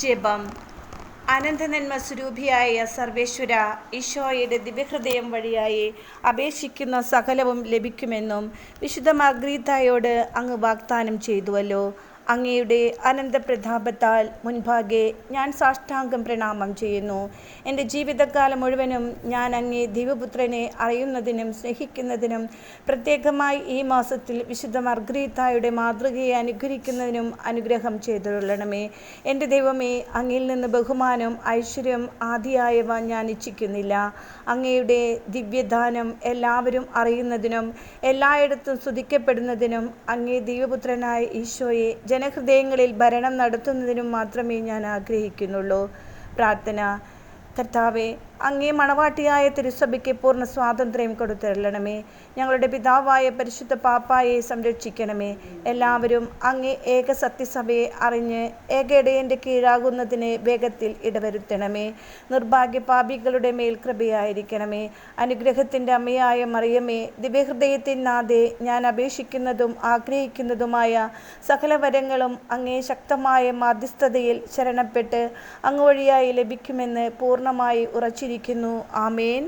ജപം. അനന്തനന്മ സ്വരൂപിയായ സർവേശ്വര ഈശോയുടെ ദിവ്യഹൃദയം വഴിയായി അപേക്ഷിക്കുന്ന സകലവും ലഭിക്കുമെന്നും വിശുദ്ധ മാർഗ്രീതായോട് അങ്ങ് വാഗ്ദാനം ചെയ്തുവല്ലോ. അങ്ങയുടെ അനന്തപ്രതാപത്താൽ മുൻപാകെ ഞാൻ സാഷ്ടാംഗം പ്രണാമം ചെയ്യുന്നു. എന്റെ ജീവിതകാലം മുഴുവനും ഞാൻ അങ്ങേ ദൈവപുത്രനെ അറിയുന്നതിനും സ്നേഹിക്കുന്നതിനും പ്രത്യേകമായി ഈ മാസത്തിൽ വിശുദ്ധ മർഗ്രീതായുടെ മാതൃകയെ അനുഗ്രഹിക്കുന്നതിനും അനുഗ്രഹം ചെയ്തുകൊള്ളണമേ. എന്റെ ദൈവമേ അങ്ങിൽ നിന്ന് ബഹുമാനം ഐശ്വര്യം ആദിയായവ ഞാൻ ഇച്ഛിക്കുന്നില്ല. അങ്ങയുടെ ദിവ്യദാനം എല്ലാവരും അറിയുന്നതിനും എല്ലായിടത്തും സ്തുതിക്കപ്പെടുന്നതിനും അങ്ങേ ദൈവപുത്രനായ ഈശോയെ ജനഹൃദയങ്ങളിൽ ഭരണം നടത്തുന്നതിനും മാത്രമേ ഞാൻ ആഗ്രഹിക്കുന്നുള്ളൂ. പ്രാർത്ഥന കർത്താവെ അങ്ങേ മണവാട്ടിയായ തിരുസഭയ്ക്ക് പൂർണ സ്വാതന്ത്ര്യം കൊടുത്തരളണമേ. ഞങ്ങളുടെ പിതാവായ പരിശുദ്ധ പാപ്പായെ സംരക്ഷിക്കണമേ. എല്ലാവരും അങ്ങേ ഏക സത്യസഭയെ അറിഞ്ഞ് ഏക ഇടയന്റെ കീഴാകുന്നതിന് വേഗത്തിൽ ഇടവരുത്തണമേ. നിർഭാഗ്യ പാപികളുടെ മേൽ അനുഗ്രഹത്തിന്റെ അമ്മയായ മറിയമേ ദിവ്യഹൃദയത്തിൻ നാഥെ ഞാൻ അപേക്ഷിക്കുന്നതും ആഗ്രഹിക്കുന്നതുമായ സകല വരങ്ങളും അങ്ങേ ശക്തമായ മാധ്യസ്ഥതയിൽ ശരണപ്പെട്ട് അങ്ങ് വഴിയായി ലഭിക്കുമെന്ന് പൂർണമായി ഉറച്ചിരിക്കുന്നു ആമേൻ.